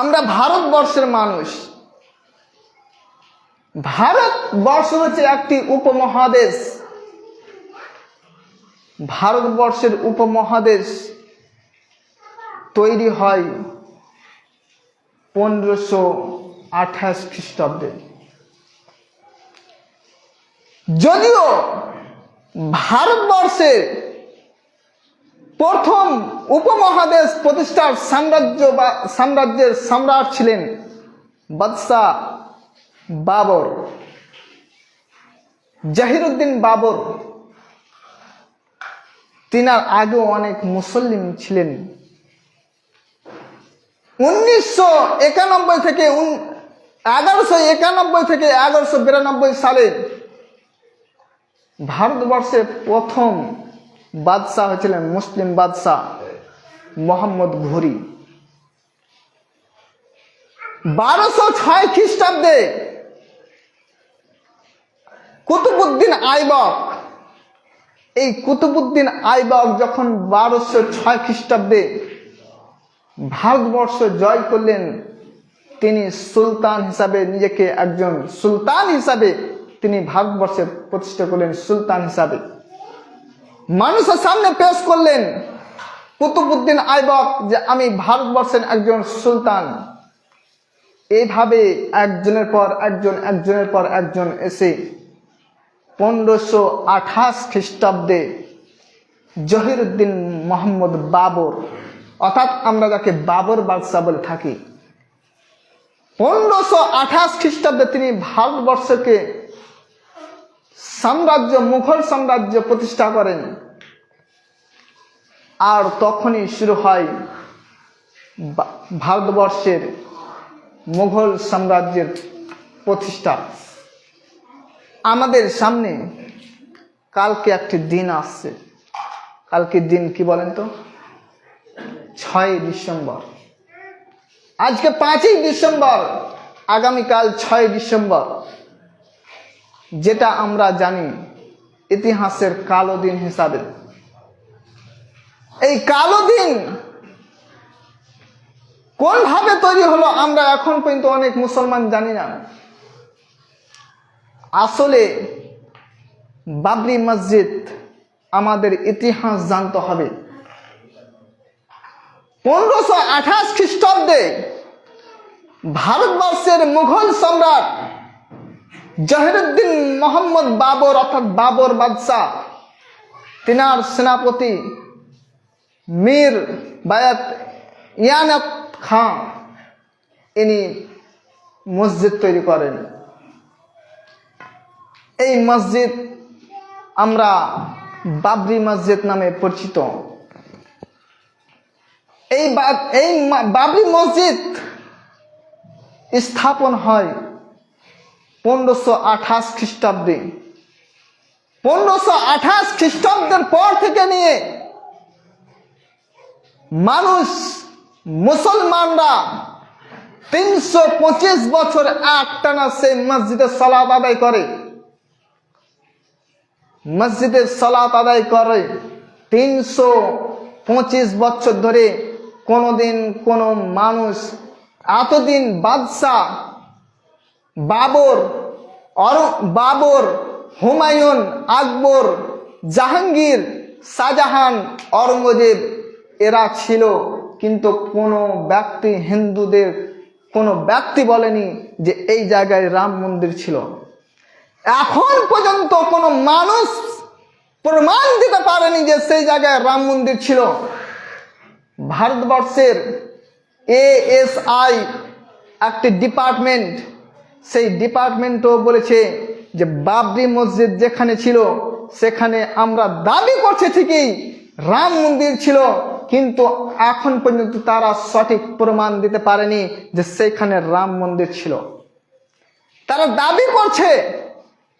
আমরা ভারতবর্ষের মানুষ। ভারতবর্ষ হচ্ছে একটি উপমহাদেশ। ভারতবর্ষের উপমহাদেশ তৈরি হয় পনেরোশো আঠাশ খ্রিস্টাব্দে। যদিও ভারতবর্ষে প্রথম উপমহাদেশ প্রতিষ্ঠার সাম্রাজ্য বা সাম্রাজ্যের সম্রাট ছিলেন বাদশাহ বাবর, জাহিরুদ্দিন বাবর। তিনার আগেও অনেক মুসলিম ছিলেন। উনিশশো একানব্বই থেকে এগারোশো একানব্বই থেকে এগারোশো বিরানব্বই সালে ভারতবর্ষের প্রথম বাদশাহ হয়েছিলেন, মুসলিম বাদশাহ মোহাম্মদ ঘুরি। বারোশো ছয় খ্রিস্টাব্দে কুতুবুদ্দিন আইবক, এই কুতুবুদ্দিন আইবক যখন বারোশো ছয় খ্রিস্টাব্দে ভারতবর্ষ জয় করলেন, তিনি সুলতান হিসাবে নিজেকে একজন সুলতান হিসাবে তিনি ভারতবর্ষে প্রতিষ্ঠা করলেন, সুলতান হিসাবে। মানুষের সামনে পেশ করলেন কুতুবুদ্দিন আইবক যে আমি ভারতবর্ষের একজন সুলতান। এইভাবে একজনের পর একজন, একজনের পর একজন এসে পনেরোশো আঠাশ খ্রিস্টাব্দে জহিরুদ্দিন মোহাম্মদ বাবর, অর্থাৎ আমরা যাকে বাবর বাদশাহ বলে থাকি, পনেরোশো আঠাশ খ্রিস্টাব্দে তিনি ভারতবর্ষকে সাম্রাজ্য, মুঘল সাম্রাজ্য প্রতিষ্ঠা করেন। আর তখনই শুরু হয় ভারতবর্ষের মুঘল সাম্রাজ্যের প্রতিষ্ঠা। আমাদের সামনে কালকে একটি দিন আসছে। কালকে দিন কি বলেন তো? ছয় ডিসেম্বর। আজকে পাঁচই ডিসেম্বর, আগামীকাল ছয় ডিসেম্বর। যেটা আমরা জানি ইতিহাসের কালো দিন হিসাবে। এই কালো দিন কোনভাবে তৈরি হলো আমরা এখন পর্যন্ত অনেক মুসলমান জানি না। আসলে বাবরি মসজিদ আমাদের ইতিহাস জানতে হবে। পনেরোশো আঠাশ খ্রিস্টাব্দে ভারতবর্ষের মুঘল সম্রাট জহিরুদ্দিন মোহাম্মদ বাবর, অর্থাৎ বাবর বাদশাহ। তিনার সেনাপতি মীর বায়াত ইয়ানত খাঁ ইনি মসজিদ তৈরি করেন। এই মসজিদ আমরা বাবরি মসজিদ নামে পরিচিত। এই এই বাবরি মসজিদ স্থাপন হয় পনেরোশো আঠাশ খ্রিস্টাব্দে। পনেরোশো আঠাশ খ্রিস্টাব্দের পর থেকে নিয়ে মানুষ, মুসলমানরা তিনশো পঁচিশ বছর একটানা সেই মসজিদে সলাপ আদায় করে। মসজিদে সলাপ আদায় করে তিনশো পঁচিশ বছর ধরে কোনোদিন কোনো মানুষ, এতদিন বাদশাহ, বাবর অর বাবর, হুমায়ুন আকবর, জাহাঙ্গীর, শাহজাহান অরঙ্গজেব এরা ছিল কিন্তু কোনো ব্যক্তি হিন্দুদের, কোনো ব্যক্তি বলেনি যে এই জায়গায় রাম মন্দির ছিল। এখন পর্যন্ত কোনো মানুষ প্রমাণ দিতে পারেনি যে সেই জায়গায় রাম মন্দির ছিল। ভারতবর্ষের এএসআই একটি ডিপার্টমেন্ট সেই ডিপার্টমেন্টও বলেছে যে বাবরি মসজিদ যেখানে ছিল, সেখানে আমরা দাবি করছি ঠিকই, রাম মন্দির ছিল, কিন্তু এখন পর্যন্ত তারা সঠিক প্রমাণ দিতে পারেনি যে সেখানে রাম মন্দির ছিল। তারা দাবি করছে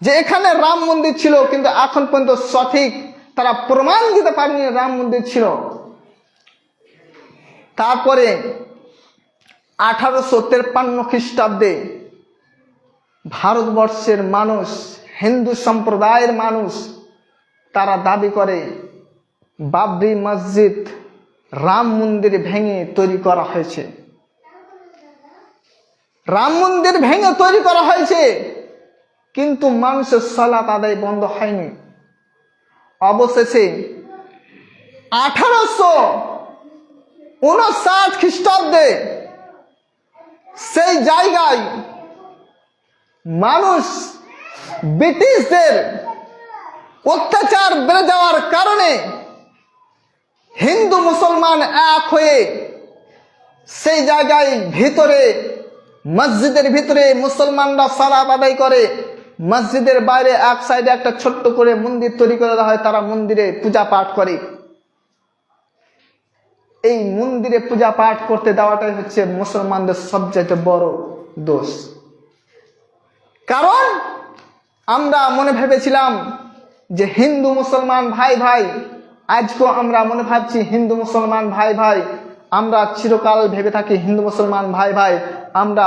যে এখানে রাম মন্দির ছিল, কিন্তু এখন পর্যন্ত সঠিক তারা প্রমাণ দিতে পারেনি রাম মন্দির ছিল। তারপরে আঠারোশো তেপ্পান্ন খ্রিস্টাব্দে ভারতবর্ষের মানুষ, হিন্দু সম্প্রদায়ের মানুষ, তারা দাবি করে, বাবরি মসজিদ রাম মন্দির ভেঙে তৈরি করা হয়েছে। রাম মন্দির ভেঙে তৈরি করা হয়েছে, কিন্তু মানুষের সলাত আদায় বন্ধ হয়নি। অবশেষে আঠারোশো উনষাট খ্রিস্টাব্দে সেই জায়গায় মানুষ ব্রিটিশদের অত্যাচার বেড়ে যাওয়ার কারণে হিন্দু মুসলমান এক হয়ে সেই জায়গায় ভিতরে, মসজিদের ভিতরে মুসলমানরা সালাত আদায় করে, মসজিদের বাইরে এক সাইডে একটা ছোট্ট করে মন্দির তৈরি করে হয়, তারা মন্দিরে পূজা পাঠ করে। এই মন্দিরে পূজা পাঠ করতে দেওয়াটাই হচ্ছে মুসলমানদের সবচাইতে বড় দোষ। কারণ আমরা মনে ভেবেছিলাম যে হিন্দু মুসলমান ভাই ভাই আজকেও আমরা মনে ভাবছি হিন্দু মুসলমান ভাই ভাই, আমরা চিরকাল ভেবে থাকি হিন্দু মুসলমান ভাই ভাই, আমরা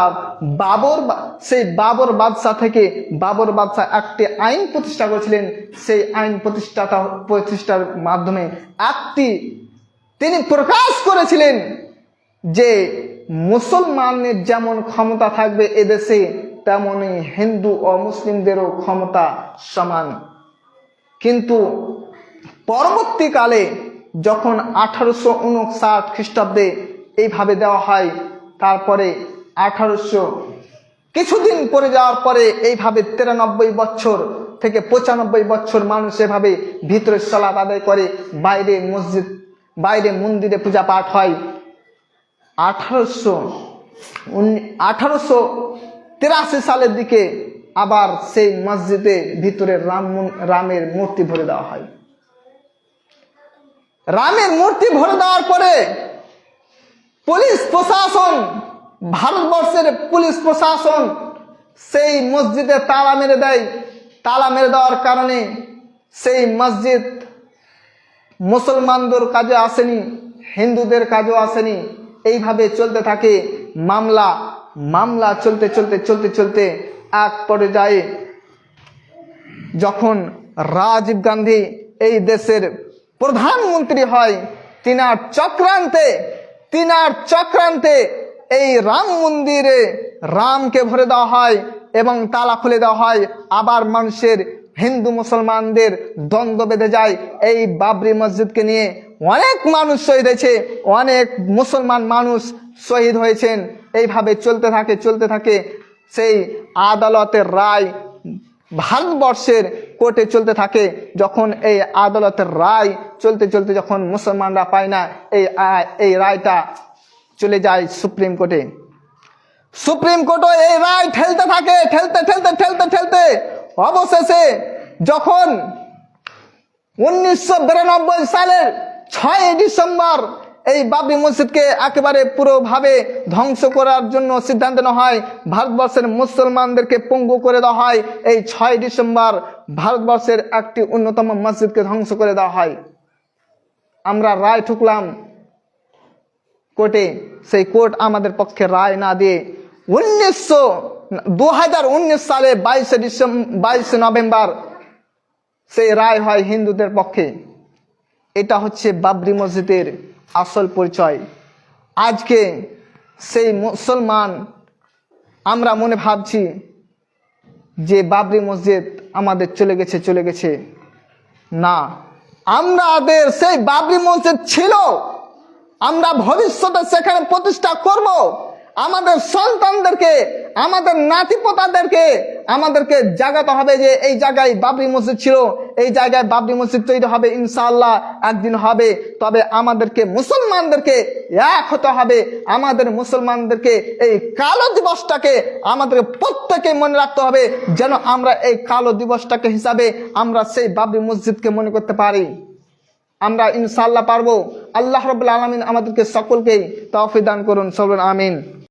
বাবর সেই বাবর বাদশাহ থেকে বাবর বাদশাহ একটি আইন প্রতিষ্ঠা করেছিলেন। সেই আইন প্রতিষ্ঠাতা প্রতিষ্ঠার মাধ্যমে একটি তিনি প্রকাশ করেছিলেন যে মুসলমানের যেমন ক্ষমতা থাকবে এদেশে তেমনই হিন্দু ও মুসলিমদেরও ক্ষমতা সমান। কিন্তু পরবর্তীকালে যখন আঠারোশো উনষাট খ্রিস্টাব্দে এইভাবে দেওয়া হয়, তারপরে আঠারোশো কিছুদিন পরে যাওয়ার পরে এইভাবে তিরানব্বই বছর থেকে পঁচানব্বই বছর মানুষ এভাবে ভিতরে সলাপ আদায় করে, বাইরে মসজিদ, বাইরে মন্দিরে পূজা পাঠ হয়। আঠারোশো আঠারোশো তিরাশি সালের দিকে আবার সেই মসজিদে ভিতরে রাম রামের মূর্তি ভরে দেওয়া হয়। রামের মূর্তি ভরে দেওয়ার পরে পুলিশ প্রশাসন, ভারতবর্ষের পুলিশ প্রশাসন সেই মসজিদে তালা মেরে দেয়। তালা মেরে দেওয়ার কারণে সেই মসজিদ মুসলমানদের কাজে আসেনি, হিন্দুদের কাজও আসেনি। এইভাবে চলতে থাকে মামলা মামলা চলতে চলতে চলতে চলতে এক পর্যায়ে যখন রাজীব গান্ধী এই দেশের প্রধানমন্ত্রী হয়, তিনার চক্রান্তে তিনার চক্রান্তে এই রাম মন্দিরে রামকে ভরে দেওয়া হয় এবং তালা খুলে দেওয়া হয়। আবার মানুষের হিন্দু মুসলমানদের দ্বন্দ্ব বেঁধে যায়। এই বাবরি মসজিদকে নিয়ে অনেক মানুষ শহীদ হয়েছে, অনেক মুসলমান মানুষ শহীদ হয়েছেন। এইভাবে চলতে থাকে চলতে থাকে। সেই আদালতের রায় ভারতবর্ষের কোর্টে চলতে থাকে। যখন এই আদালতের রায় চলতে চলতে যখন মুসলমানরা পায় না, এই এই রায়টা চলে যায় সুপ্রিম কোর্টে। সুপ্রিম কোর্টও এই রায় ঠেলতে থাকে, ঠেলতে ঠেলতে ঠেলতে ঠেলতে। অবশেষে যখন উনিশশো বিরানব্বই সালের ছয় ডিসেম্বর এই বাবরি মসজিদকে একেবারে পুরোভাবে ধ্বংস করার জন্য সিদ্ধান্ত নেওয়া হয়, ভারতবর্ষের মুসলমানদেরকে পঙ্গু করে দেওয়া হয়, এই ছয় ডিসেম্বর ভারতবর্ষের একটি অন্যতম মসজিদকে ধ্বংস করে দেওয়া হয়। আমরা রায় ঠুকলাম। কোর্টে, সেই কোর্ট আমাদের পক্ষে রায় না দিয়ে উনিশশো দু হাজার উনিশ সালে বাইশে ডিসেম্বর বাইশে নভেম্বর সেই রায় হয় হিন্দুদের পক্ষে। এটা হচ্ছে বাবরি মসজিদের আসল পরিচয়। আজকে সেই মুসলমান, আমরা মনে ভাবছি যে বাবরি মসজিদ আমাদের চলে গেছে চলে গেছে। না আমাদের সেই বাবরি মসজিদ ছিল, আমরা ভবিষ্যতে সেখানে প্রতিষ্ঠা করব। আমাদের সন্তানদেরকে, আমাদের নাতিপোতাদেরকে, আমাদেরকে জাগাতে হবে যে এই জায়গায় বাবরি মসজিদ ছিল, এই জায়গায় বাবরি মসজিদ তৈরি হবে, ইনশাআল্লাহ একদিন হবে। তবে আমাদেরকে মুসলমানদেরকে এক হতে হবে। আমাদের মুসলমানদেরকে এই কালো দিবসটাকে আমাদের প্রত্যেকে মনে রাখতে হবে, যেন আমরা এই কালো দিবসটাকে হিসাবে আমরা সেই বাবরি মসজিদকে মনে করতে পারি। আমরা ইনশাল্লাহ পারব। আল্লাহ রবুল্লা আলমিন আমাদেরকে সকলকেই তফি দান করুন সবুল আমিন।